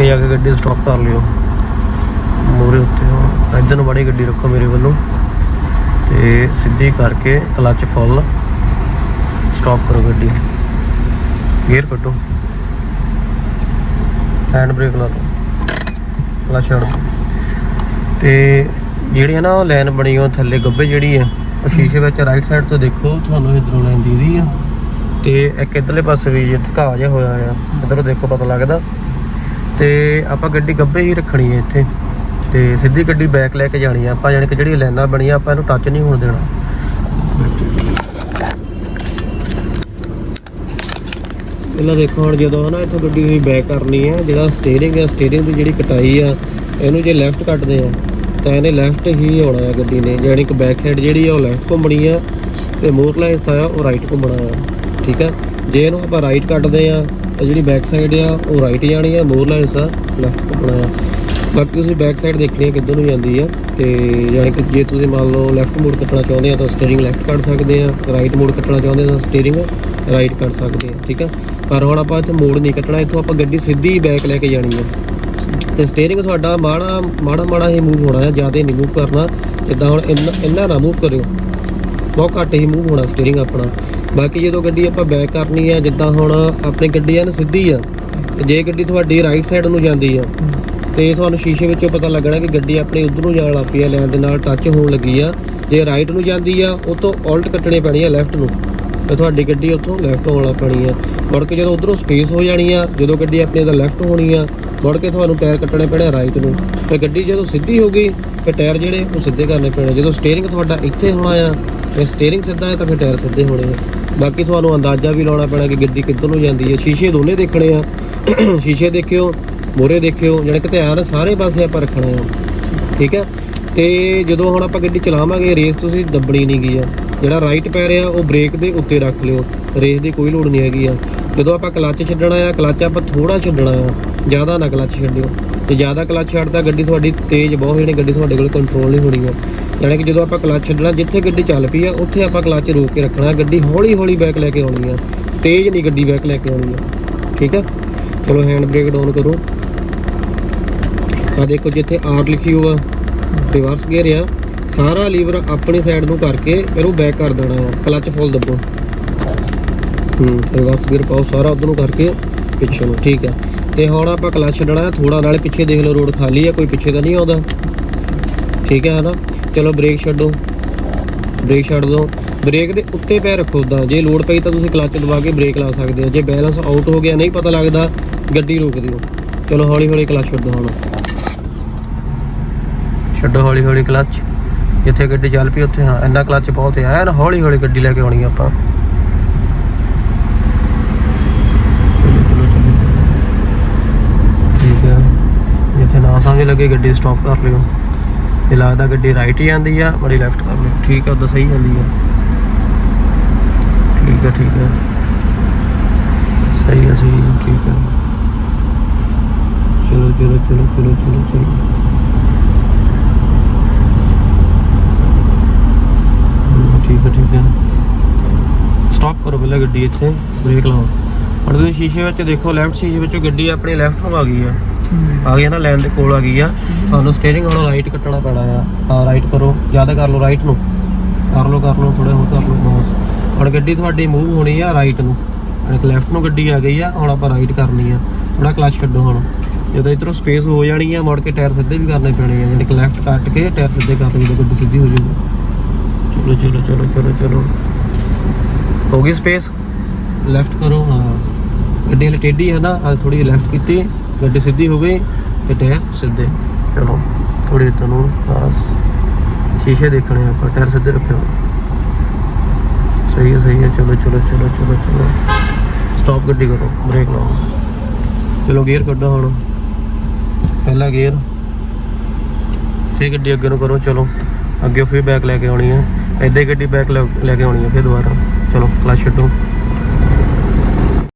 ਅੱਗੇ ਜਾ ਕੇ ਗੱਡੀ ਸਟਾਪ ਕਰ ਲਿਓ। ਮੋਰੇ ਉੱਤੇ ਹੋ। ਇੱਧਰ ਨੂੰ ਬੜੀ ਗੱਡੀ ਰੱਖੋ ਮੇਰੇ ਵੱਲੋਂ। ਤੇ ਸਿੱਧੀ ਕਰਕੇ ਕਲੱਚ ਫੁੱਲ ਸਟਾਪ ਕਰੋ ਗੱਡੀ। ਗੇਅਰ ਕੱਟੋ ਹੈਂਡ ਬ੍ਰੇਕ ਲਾ ਦਿਓ। ਕਲੱਚ ਛੱਡ ਦਿਓ। ਤੇ ਜਿਹੜੀ ਹੈ ਨਾ ਉਹ ਲਾਈਨ ਬਣੀ ਉਹ ਥੱਲੇ ਗੱਬੇ ਜਿਹੜੀ ਹੈ ਉਹ ਸ਼ੀਸ਼ੇ ਵਿੱਚ ਰਾਈਟ ਸਾਈਡ ਤੋਂ ਦੇਖੋ, ਤੁਹਾਨੂੰ ਇਧਰੋਂ ਲਾਈਨ ਦੀਦੀ ਆ। ਤੇ ਇੱਕ ਇਧਰਲੇ ਪਾਸੇ ਵੀ ਜਿੱਥੇ ਘਾਹ ਜਿਹਾ ਹੋਇਆ ਆ, ਇਧਰੋਂ ਦੇਖੋ ਪਤਾ ਲੱਗਦਾ। ਤੇ ਆਪਾਂ ਗੱਡੀ ਗੱਬੇ ਹੀ ਰੱਖਣੀ ਹੈ ਇੱਥੇ। ਤੇ ਸਿੱਧੀ ਗੱਡੀ ਬੈਕ ਲੈ ਕੇ ਜਾਣੀ ਆ। ਆਪਾਂ ਜਾਣੀ ਕਿ ਜਿਹੜੀ ਲਾਈਨਾਂ ਬਣੀਆਂ, ਆਪਾਂ ਇਹਨੂੰ ਟੱਚ ਨਹੀਂ ਹੋਣ ਦੇਣਾ। ਪਹਿਲਾਂ ਦੇਖੋ ਹੁਣ ਜਦੋਂ ਹਨਾ ਇੱਥੋਂ ਗੱਡੀ ਹੋਈ ਬੈਕ ਕਰਨੀ ਹੈ ਜਿਹੜਾ ਸਟੀਅਰਿੰਗ ਹੈ ਸਟੀਅਰਿੰਗ ਦੀ ਜਿਹੜੀ ਕਟਾਈ ਆ, ਇਹਨੂੰ ਜੇ ਲੈਫਟ ਕੱਟਦੇ ਆ, ਤਾਂ ਇਹਨੇ ਲੈਫਟ ਹੀ ਆਉਣਾ ਆ ਗੱਡੀ ਨੇ। ਯਾਨੀ ਕਿ ਬੈਕ ਸਾਈਡ ਜਿਹੜੀ ਆ ਉਹ ਲੈਫਟ ਘੁੰਮਣੀ ਆ, ਤੇ ਮੋਰਲਾ ਹਿੱਸਾ ਆ, ਉਹ ਰਾਈਟ ਘੁੰਮਣਾ ਆ। ਠੀਕ ਆ? ਜੇ ਇਹਨੂੰ ਆਪਾਂ ਰਾਈਟ ਕੱਟਦੇ ਆ ਤਾਂ ਜਿਹੜੀ ਬੈਕ ਸਾਈਡ ਆ, ਉਹ ਰਾਈਟ ਜਾਣੀ ਆ ਮੋਰਲਾ ਹਿੱਸਾ ਲੈਫਟ ਘੁੰਮਣਾ ਆ। ਬਾਕੀ ਤੁਸੀਂ ਬੈਕ ਸਾਈਡ ਦੇਖਣੀ ਹੈ ਕਿੱਧਰ ਨੂੰ ਜਾਂਦੀ ਆ, ਤੇ ਯਾਨੀ ਕਿ ਜੇ ਤੁਸੀਂ ਮੰਨ ਲਓ ਲੈਫਟ ਮੋਡ ਕੱਟਣਾ ਚਾਹੁੰਦੇ ਆ, ਤਾਂ ਸਟੀਅਰਿੰਗ ਲੈਫਟ ਕੱਟ ਸਕਦੇ ਆ ਰਾਈਟ ਮੋੜ ਕੱਟਣਾ ਚਾਹੁੰਦੇ ਆ, ਤਾਂ ਸਟੀਅਰਿੰਗ ਰਾਈਟ ਕੱਟ ਸਕਦੇ ਆ, ਠੀਕ ਆ? ਪਰ ਹੁਣ ਆਪਾਂ ਇੱਥੇ ਮੋੜ ਨਹੀਂ ਕੱਟਣਾ, ਇੱਥੋਂ ਆਪਾਂ ਗੱਡੀ ਸਿੱਧੀ ਬੈਕ ਲੈ ਕੇ ਜਾਣੀ ਆ। ਤੇ ਸਟੀਅਰਿੰਗ ਤੁਹਾਡਾ ਮਾੜਾ ਮਾੜਾ ਮਾੜਾ ਹੀ ਮੂਵ ਹੋਣਾ ਹੈ ਜ਼ਿਆਦਾ ਨਹੀਂ ਮੂਵ ਕਰਨਾ। ਜਿੱਦਾਂ ਹੁਣ ਇੰਨਾ ਇੰਨਾ ਨਾ ਮੂਵ ਕਰਿਓ। ਬਹੁਤ ਘੱਟ ਹੀ ਮੂਵ ਹੋਣਾ ਸਟੀਅਰਿੰਗ ਆਪਣਾ। ਬਾਕੀ ਜਦੋਂ ਗੱਡੀ ਆਪਾਂ ਬੈਕ ਕਰਨੀ ਆ, ਜਿੱਦਾਂ ਹੁਣ ਆਪਣੀ ਗੱਡੀ ਆ ਨਾ ਸਿੱਧੀ ਆ, ਤੇ ਜੇ ਗੱਡੀ ਤੁਹਾਡੀ ਰਾਈਟ ਸਾਈਡ ਨੂੰ ਜਾਂਦੀ ਆ, ਤੇ ਤੁਹਾਨੂੰ ਸ਼ੀਸ਼ੇ ਵਿੱਚੋਂ ਪਤਾ ਲੱਗਣਾ ਕਿ ਗੱਡੀ ਆਪਣੇ ਉਧਰ ਨੂੰ ਜਾਣ ਲੱਗ ਪਈ ਆ, ਲੈਣ ਦੇ ਨਾਲ ਟੱਚ ਹੋਣ ਲੱਗੀ ਆ। ਜੇ ਰਾਈਟ ਨੂੰ ਜਾਂਦੀ ਆ, ਉਹ ਤੋਂ ਉਲਟ ਕੱਟਣੀ ਪੈਣੀ ਆ ਲੈਫਟ ਨੂੰ, ਤੇ ਤੁਹਾਡੀ ਗੱਡੀ ਉੱਥੋਂ ਲੈਫਟ ਹੋਣ ਲੱਗ ਪੈਣੀ ਆ। ਮੁੜ ਕੇ ਜਦੋਂ ਉਧਰੋਂ ਸਪੇਸ ਹੋ ਜਾਣੀ ਆ, ਜਦੋਂ ਗੱਡੀ ਆਪਣੀ ਦਾ ਲੈਫਟ ਹੋਣੀ ਆ, ਮੁੜ ਕੇ ਤੁਹਾਨੂੰ ਟਾਇਰ ਕੱਟਣੇ ਪੈਣੇ ਰਾਈਟ ਨੂੰ। ਤੇ ਗੱਡੀ ਜਦੋਂ ਸਿੱਧੀ ਹੋ ਗਈ ਫਿਰ ਟਾਇਰ ਜਿਹੜੇ ਉਹ ਸਿੱਧੇ ਕਰਨੇ ਪੈਣੇ ਜਦੋਂ ਸਟੀਅਰਿੰਗ ਤੁਹਾਡਾ ਇੱਥੇ ਹੋਣਾ ਆ ਤੇ ਸਟੀਅਰਿੰਗ ਸਿੱਧਾ ਹੈ ਤਾਂ ਫਿਰ ਟਾਇਰ ਸਿੱਧੇ ਹੋਣੇ ਆ। ਬਾਕੀ ਤੁਹਾਨੂੰ ਅੰਦਾਜ਼ਾ ਵੀ ਲਾਉਣਾ ਪੈਣਾ ਕਿ ਗੱਡੀ ਕਿੱਧਰ ਨੂੰ ਜਾਂਦੀ ਹੈ। ਸ਼ੀਸ਼ੇ ਦੋਨੇ ਦੇਖਣੇ ਆ। ਸ਼ੀਸ਼ੇ ਦੇਖਿਓ ਮੋਰੇ ਦੇਖਿਓ ਜਿਹੜੇ ਕਿ ਧਿਆਨ ਸਾਰੇ ਪਾਸੇ ਆਪਾਂ ਰੱਖਣਾ ਆ। ਠੀਕ ਹੈ? ਤੇ ਜਦੋਂ ਹੁਣ ਆਪਾਂ ਗੱਡੀ ਚਲਾਵਾਂਗੇ ਰੇਸ ਤੁਸੀਂ ਦੱਬਣੀ ਨਹੀਂ ਗਈ ਆ। ਜਿਹੜਾ ਰਾਈਟ ਪੈਰ ਆ ਉਹ ਬ੍ਰੇਕ ਦੇ ਉੱਤੇ ਰੱਖ ਲਿਓ। ਰੇਸ ਦੀ ਕੋਈ ਲੋੜ ਨਹੀਂ ਹੈਗੀ ਆ। ਜਦੋਂ ਆਪਾਂ ਕਲੱਚ ਛੱਡਣਾ ਆ ਕਲੱਚ ਆਪਾਂ ਥੋੜਾ ਛੱਡਣਾ ਆ। ਜ਼ਿਆਦਾ ਨਾ ਕਲੱਚ ਛੱਡਿਓ। ਤੇ ਜ਼ਿਆਦਾ ਕਲੱਚ ਛੱਡਦਾ, ਗੱਡੀ ਤੁਹਾਡੀ ਤੇਜ਼ ਬਹੁਤ ਹੋਣੀ, ਗੱਡੀ ਤੁਹਾਡੇ ਕੋਲ ਕੰਟਰੋਲ ਨਹੀਂ ਹੋਣੀ ਆ। ਯਾਨੀ ਕਿ ਜਦੋਂ ਆਪਾਂ ਕਲੱਚ ਛੱਡਣਾ, ਜਿੱਥੇ ਗੱਡੀ ਚੱਲ ਪਈ ਆ, ਉੱਥੇ ਆਪਾਂ ਕਲੱਚ ਰੋਕ ਕੇ ਰੱਖਣਾ। ਗੱਡੀ ਹੌਲੀ ਹੌਲੀ ਬੈਕ ਲੈ ਕੇ ਆਉਣੀ ਆ। ਤੇਜ਼ ਨਹੀਂ ਗੱਡੀ ਬੈਕ ਲੈ ਕੇ ਆਉਣੀ ਆ। ਠੀਕ ਆ? ਚਲੋ ਹੈਂਡ ਬ੍ਰੇਕ ਡਾਊਨ ਕਰੋ। ਆ ਦੇਖੋ ਜਿੱਥੇ ਆਰ ਲਿਖੀ ਹੋਆ ਰਿਵਰਸ ਗੇਅਰ ਆ। ਸਾਰਾ ਲੀਵਰ ਆਪਣੀ ਸਾਈਡ ਨੂੰ ਕਰਕੇ ਇਹਨੂੰ ਬੈਕ ਕਰ ਦੇਣਾ ਆ। ਕਲੱਚ ਫੁੱਲ ਦੱਬੋ। ਹੂੰ ਰਿਵਰਸ ਗੇਅਰ ਪਾਓ, ਸਾਰਾ ਉਧਰ ਨੂੰ ਕਰਕੇ ਪਿੱਛੇ ਨੂੰ। ਠੀਕ ਆ? ਤੇ ਹੁਣ ਆਪਾਂ ਕਲੱਚ ਛੱਡਣਾ ਹੈ ਥੋੜਾ ਨਾਲੇ ਪਿੱਛੇ ਦੇਖ ਲਓ, ਰੋਡ ਖਾਲੀ ਆ, ਕੋਈ ਪਿੱਛੇ ਤਾਂ ਨਹੀਂ ਆਉਂਦਾ। ਠੀਕ ਹੈ ਹਨਾ? ਚਲੋ ਬ੍ਰੇਕ ਛੱਡੋ। ਬ੍ਰੇਕ ਛੱਡ ਦਿਓ ਬ੍ਰੇਕ ਦੇ ਉੱਤੇ ਪੈਰ ਰੱਖੋ ਉਦਾਂ ਜੇ ਲੋਡ ਪਈ ਤਾਂ ਤੁਸੀਂ ਕਲੱਚ ਦਬਾ ਕੇ ਬ੍ਰੇਕ ਲਾ ਸਕਦੇ ਹੋ। ਜੇ ਬੈਲੈਂਸ ਆਊਟ ਹੋ ਗਿਆ, ਨਹੀਂ ਪਤਾ ਲੱਗਦਾ, ਗੱਡੀ ਰੋਕ ਦਿਓ। ਚਲੋ ਹੌਲੀ ਹੌਲੀ ਕਲੱਚ ਛੱਡੋ ਹੁਣ। ਛੱਡੋ ਹੌਲੀ ਹੌਲੀ ਕਲੱਚ ਜਿੱਥੇ ਗੱਡੀ ਚੱਲ ਪਈ, ਉੱਥੇ ਹਾਂ, ਇੰਨਾ ਕਲੱਚ ਬਹੁਤ ਹੈ। ਐਨ ਹੌਲੀ ਹੌਲੀ ਗੱਡੀ ਲੈ ਕੇ ਆਉਣੀ ਆਪਾਂ। ਠੀਕ ਹੈ। ਜਿੱਥੇ ਨਾ ਸਮਝ ਲੱਗੇ, ਗੱਡੀ ਸਟਾਪ ਕਰ ਲਿਓ। ਜੇ ਲੱਗਦਾ ਗੱਡੀ ਰਾਈਟ ਜਾਂਦੀ ਆ, ਬੜੀ ਲੈਫਟ ਕਰ ਲਿਓ ਠੀਕ ਆ ਉਦੋਂ ਸਹੀ ਜਾਂਦੀ ਆ। ਠੀਕ ਆ ਠੀਕ ਆ। ਸਹੀ ਆ ਸਹੀ ਆ, ਠੀਕ ਆ। ਚਲੋ ਚਲੋ ਚਲੋ ਚਲੋ ਚਲੋ ਚਲੋ। ਠੀਕ ਹੈ ਠੀਕ ਹੈ ਸਟਾਪ ਕਰੋ ਪਹਿਲਾਂ ਗੱਡੀ ਇੱਥੇ ਬ੍ਰੇਕ ਲਾਓ। ਹੁਣ ਤੁਸੀਂ ਸ਼ੀਸ਼ੇ ਵਿੱਚ ਦੇਖੋ ਲੈਫਟ ਸ਼ੀਸ਼ੇ ਵਿੱਚੋਂ ਗੱਡੀ ਆਪਣੇ ਲੈਫਟ ਨੂੰ ਆ ਗਈ ਆ। ਆ ਗਈ ਨਾ ਲਾਈਨ ਦੇ ਕੋਲ ਆ ਗਈ ਆ। ਤੁਹਾਨੂੰ ਸਟੀਅਰਿੰਗ ਹੁਣ ਰਾਈਟ ਕੱਟਣਾ ਪੈਣਾ ਆ। ਹਾਂ ਰਾਈਟ ਕਰੋ, ਜ਼ਿਆਦਾ ਕਰ ਲਓ ਰਾਈਟ ਨੂੰ। ਕਰ ਲਓ ਕਰ ਲਓ ਥੋੜਾ ਹੋਰ ਕਰ ਲਓ, ਬਸ। ਹੁਣ ਗੱਡੀ ਤੁਹਾਡੀ ਮੂਵ ਹੋਣੀ ਆ ਰਾਈਟ ਨੂੰ। ਇੱਕ ਲੈਫਟ ਨੂੰ ਗੱਡੀ ਆ ਗਈ ਆ, ਹੁਣ ਆਪਾਂ ਰਾਈਟ ਕਰਨੀ ਆ। ਥੋੜਾ ਕਲਚ ਛੱਡੋ ਹੁਣ। ਜਦੋਂ ਇਧਰੋਂ ਸਪੇਸ ਹੋ ਜਾਣੀ ਆ, ਮੁੜ ਕੇ ਟਾਇਰ ਸਿੱਧੇ ਵੀ ਕਰਨੇ ਪੈਣੇ ਆ। ਯਾਨੀ ਕਿ ਲੈਫਟ ਕੱਟ ਕੇ ਟਾਇਰ ਸਿੱਧੇ ਕਰ ਲਈ ਗੱਡੀ ਸਿੱਧੀ ਹੋ ਜਾਊਗੀ। ਚਲੋ ਚਲੋ ਚਲੋ ਚਲੋ ਚਲੋ। ਹੋ ਗਈ ਸਪੇਸ ਲੈਫਟ ਕਰੋ, ਹਾਂ। ਗੱਡੀ ਹਲੇ ਟੇਢੀ ਹੈ ਨਾ ਆ ਥੋੜੀ ਲੈਫਟ ਕੀਤੀ। ਗੱਡੀ ਸਿੱਧੀ ਹੋ ਗਈ ਤੇ ਟਾਇਰ ਸਿੱਧੇ। ਚਲੋ ਥੋੜੀ ਤੁਹਾਨੂੰ ਬਸ ਸ਼ੀਸ਼ੇ ਦੇਖਣੇ ਆਪਾਂ ਟਾਇਰ ਸਿੱਧੇ ਰੱਖਿਓ ਸਹੀ ਹੈ ਸਹੀ ਹੈ ਚਲੋ ਚਲੋ ਚਲੋ ਚਲੋ ਚਲੋ। ਸਟਾਪ ਗੱਡੀ ਕਰੋ ਬ੍ਰੇਕ ਲਾਓ। ਚਲੋ ਗੇਅਰ ਕੱਢੋ ਹੁਣ। ਪਹਿਲਾ ਗੇਅਰ ਫੇਰ ਗੱਡੀ ਅੱਗੇ ਨੂੰ ਕਰੋ, ਚਲੋ। ਅੱਗੇ ਫੇਰ ਬੈਕ ਲੈ ਕੇ ਆਉਣੀ ਹੈ ਏਦਾਂ ਹੀ ਗੱਡੀ ਬੈਕ ਲੈ ਕੇ ਆਉਣੀ ਹੈ ਫੇਰ ਦੁਬਾਰਾ। ਚਲੋ ਕਲਚ ਛੱਡੋ।